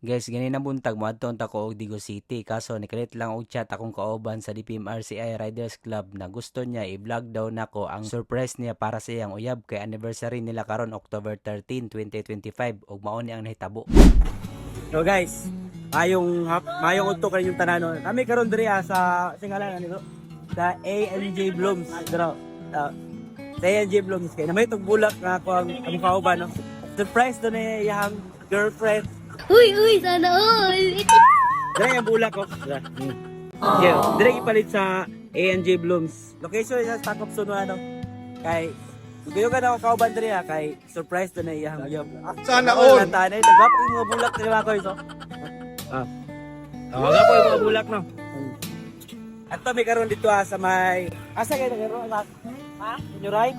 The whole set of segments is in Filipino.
Guys, ganina buntag mo adton ta ko og Digo City kaso nikalit lang og chat akong kauban sa DPMRCI Riders Club na gusto niya i-vlog daw nako ang surprise niya para sa iyang uyab kay anniversary nila karon October 13, 2025 ug mao ni ang nahitabo. So guys, mayong mayong udto kaninyong tanan. Kami karon diri ah, sa singalan ano sa ANJ Blooms. Dira. ah, sa ANJ Blooms kay namay tog bulak nga ako ang kauban no. Surprise do ni iyang girlfriend. Uy, uy, sana all. Diri ang bulak ko. Hmm. Yeah, diri ipalit sa ANJ Blooms. Location sa Stock of Suno ano. Kay Guyo ka na ako kauban diri ah, kay surprise do ni iyang uyab. Sana all. all. Tanay, nagwapo yung mga bulak nila ko iso. Ah. Tawaga po yung mga bulak no. At to may karon dito ah, sa may asa kayo karon na ha? Senior high.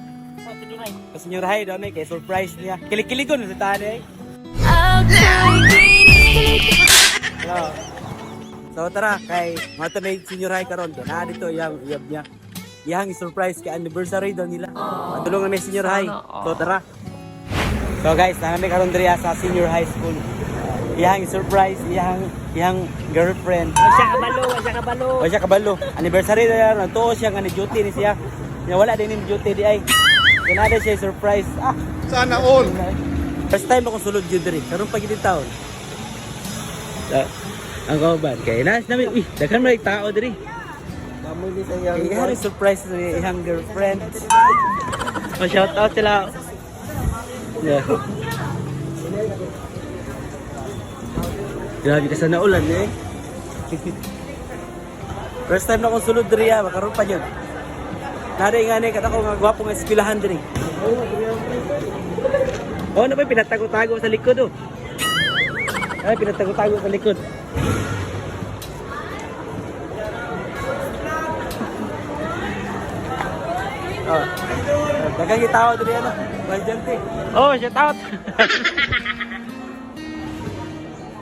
Sa senior high daw may kay surprise niya. Kilikiligon sa tanay. Hello. So tara kay mga to may senior high karon kay na dito yang uyab niya. Yang surprise kay anniversary daw nila. Matulungan may senior high. So tara. So guys, namin karon diri sa senior high school. Iyang surprise, iyang iyang girlfriend. Wa siya kabalo, wa siya kabalo. O siya kabalo. Anniversary na yan. Tuo siya nga ni duty ni siya. Niya wala din ni duty di ay. Kanada siya surprise. Ah, Sana all. First time akong sulod yun diri. Karon pa gid taon. Uh, ang kauban kay nas namin uy daghan may tao diri. Mamuli sa iyang surprise ni iyang girlfriend. O shout out sila. Yeah. Grabe ka sa naulan eh. First time na akong sulod diri ah, makaroon pa yun. Nari nga ni katako nga gwapo nga eskwelahan diri. Oh, na ba pinatago-tago sa likod oh. Ay, pinatago-tago sa likod. Oh. Dagang tao diri ano, emergency. Oh, shout out.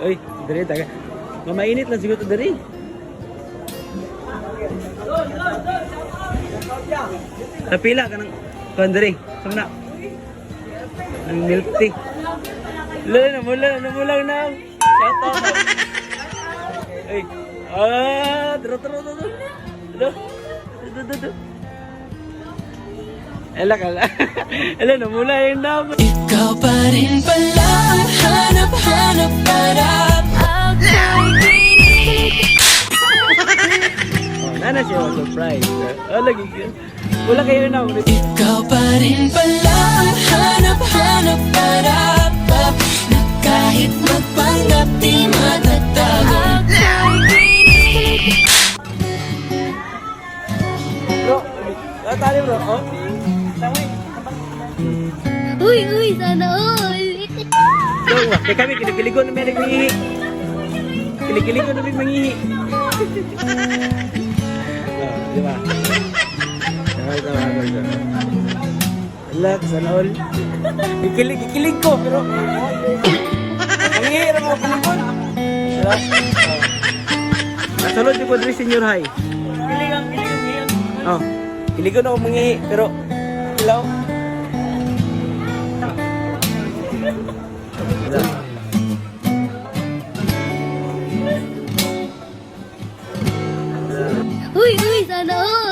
Uy, diri daga. Nga mainit lang siguro diri. Napila ka ng kuan diri. Sumna. Ang milk tea. Lala na mula na. Shout out. Uy. Ah, tro tro tro. tro. Hello. Do do do. Ela kala. Ela na mula yung naman. Ikaw pa rin pala ang hanap-hanap para Oh, nana siya was surprise. Oh, lagi ka. Wala kayo na. Ikaw pa rin pala ang hanap-hanap para Na kahit magpanggap di matatago Bro, ah, tali bro. Oh. Tama Uy, uy, sana all. So, kaya kami kinikiligo na may nagmangihi. Kinikiligo na may mangihi. di ba? Tama, tama, tama, tama. Relax, sana all. Ikilig, ikilig ko, pero... Mangihi, rin mo. Diba? Oh. Nasunod po diri senior high. Kiligang, kiligang, kiligang. Oh, kiligon ako mangihi, pero... Hello? Wala. Uy, uy, sana all.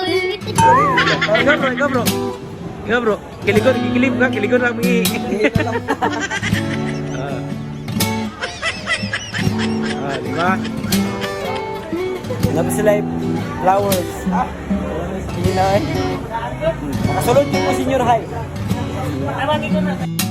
Oh, ikaw bro, ikaw bro. Ikaw bro, kilikon, kikilim ka, kilikon lang mga Ah. Ah, di ba? Is life, flowers. Ah, hindi na eh. Hmm. Nakasulod po senior high. Tawagin ko na.